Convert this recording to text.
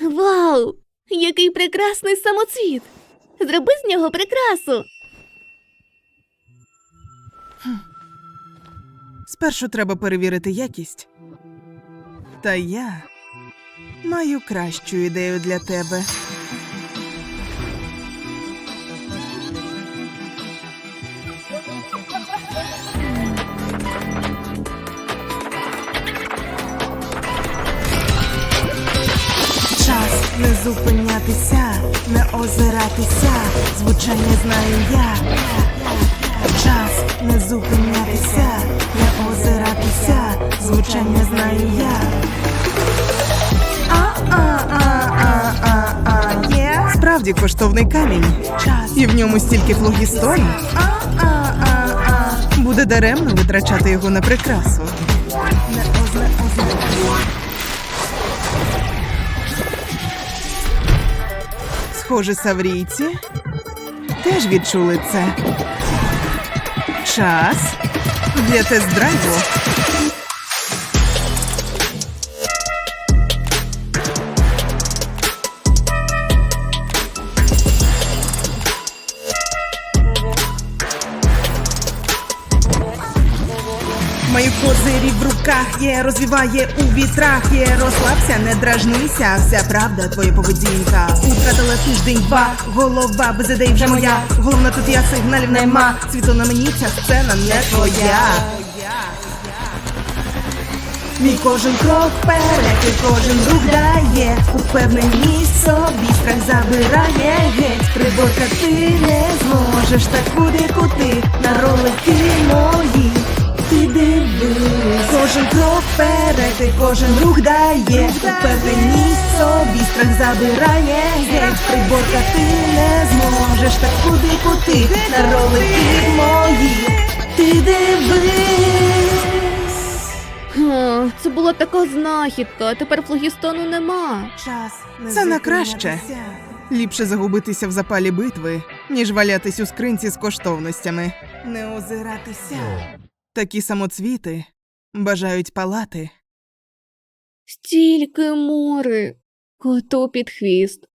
Вау! Який прекрасний самоцвіт! Зроби з нього прикрасу. Спершу треба перевірити якість. Та я маю кращу ідею для тебе. Не зупинятися, не озиратися, звучання знаю я. Час не зупинятися, не озиратися, звучання знаю я. А-а-а-а-а-а, є. Справді коштовний камінь. Час. І в ньому стільки флогістону. А-а-а-а. Буде даремно витрачати його на прикрасу. Не озна- озна- Схоже, саврійці теж відчули це. Час для тест-драйву. Мої козирі в руках є, розвіває у вітрах є. Розслабся, не дражнися, вся правда, твоя поведінка. Утратила тиждень два, голова без ідей вже моя. Головна тут я сигналів нема. Світло на мені ця сцена не твоя. Мій кожен крок вперед, і кожен рух дає Упевненість собі страх забирає геть Приборка ти не зможеш так куди кути На ролики мої Кожен крок вперед, кожен рух дає. Упевненість собі страх забирає. Геть Приборка ти не зможеш. Так куди кути На ролики мої. Ти дивись. Це була така знахідка, а тепер флогістону нема. Час це на краще. Ліпше загубитися в запалі битви, ніж валятись у скринці з коштовностями. Не озиратися. Такі самоцвіти бажають палати. Стільки море. Коту під хвіст.